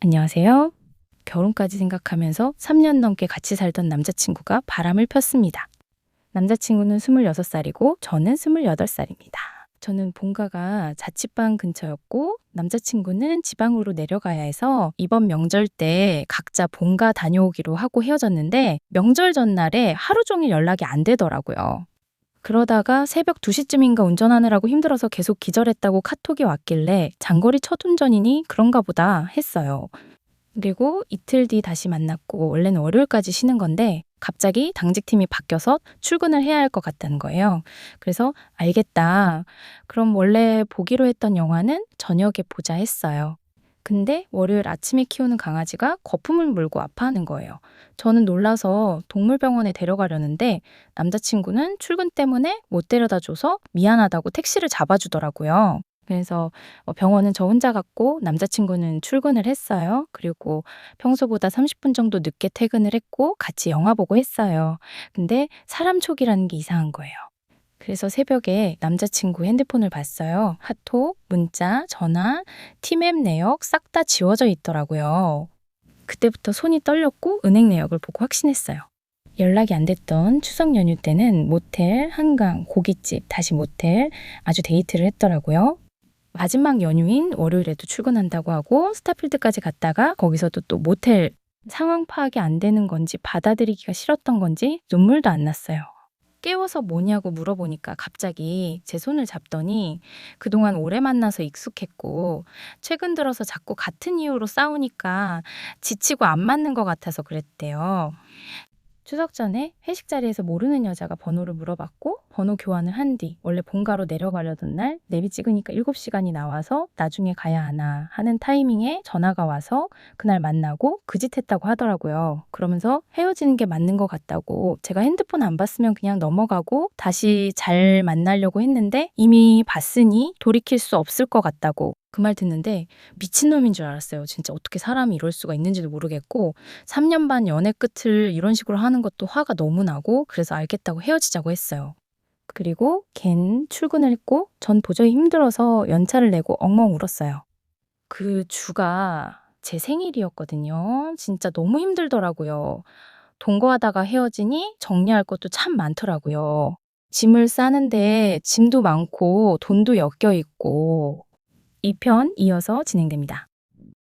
안녕하세요. 결혼까지 생각하면서 3년 넘게 같이 살던 남자친구가 바람을 폈습니다. 남자친구는 26살이고 저는 28살입니다. 저는 본가가 자취방 근처였고 남자친구는 지방으로 내려가야 해서 이번 명절 때 각자 본가 다녀오기로 하고 헤어졌는데 명절 전날에 하루 종일 연락이 안 되더라고요. 그러다가 새벽 2시쯤인가 운전하느라고 힘들어서 계속 기절했다고 카톡이 왔길래 장거리 첫 운전이니 그런가 보다 했어요. 그리고 이틀 뒤 다시 만났고 원래는 월요일까지 쉬는 건데 갑자기 당직팀이 바뀌어서 출근을 해야 할 것 같다는 거예요. 그래서 알겠다. 그럼 원래 보기로 했던 영화는 저녁에 보자 했어요. 근데 월요일 아침에 키우는 강아지가 거품을 물고 아파하는 거예요. 저는 놀라서 동물병원에 데려가려는데 남자친구는 출근 때문에 못 데려다 줘서 미안하다고 택시를 잡아주더라고요. 그래서 어, 병원은 저 혼자 갔고 남자친구는 출근을 했어요. 그리고 평소보다 30분 정도 늦게 퇴근을 했고 같이 영화 보고 했어요. 근데 사람 촉이라는 게 이상한 거예요. 그래서 새벽에 남자친구 핸드폰을 봤어요. 카톡, 문자, 전화, 티맵 내역 싹 다 지워져 있더라고요. 그때부터 손이 떨렸고 은행 내역을 보고 확신했어요. 연락이 안 됐던 추석 연휴 때는 모텔, 한강, 고깃집, 다시 모텔 아주 데이트를 했더라고요. 마지막 연휴인 월요일에도 출근한다고 하고 스타필드까지 갔다가 거기서도 또 모텔 상황 파악이 안 되는 건지 받아들이기가 싫었던 건지 눈물도 안 났어요. 깨워서 뭐냐고 물어보니까 갑자기 제 손을 잡더니 그동안 오래 만나서 익숙했고 최근 들어서 자꾸 같은 이유로 싸우니까 지치고 안 맞는 것 같아서 그랬대요. 추석 전에 회식 자리에서 모르는 여자가 번호를 물어봤고 번호 교환을 한 뒤 원래 본가로 내려가려던 날 내비 찍으니까 7시간이 나와서 나중에 가야 하나 하는 타이밍에 전화가 와서 그날 만나고 그 짓 했다고 하더라고요. 그러면서 헤어지는 게 맞는 것 같다고 제가 핸드폰 안 봤으면 그냥 넘어가고 다시 잘 만나려고 했는데 이미 봤으니 돌이킬 수 없을 것 같다고 그 말 듣는데 미친놈인 줄 알았어요. 진짜 어떻게 사람이 이럴 수가 있는지도 모르겠고 3년 반 연애 끝을 이런 식으로 하는 것도 화가 너무 나고 그래서 알겠다고 헤어지자고 했어요. 그리고 걘 출근을 했고 전 도저히 힘들어서 연차를 내고 엉엉 울었어요. 그 주가 제 생일이었거든요. 진짜 너무 힘들더라고요. 동거하다가 헤어지니 정리할 것도 참 많더라고요. 짐을 싸는데 짐도 많고 돈도 엮여 있고 2편 이어서 진행됩니다.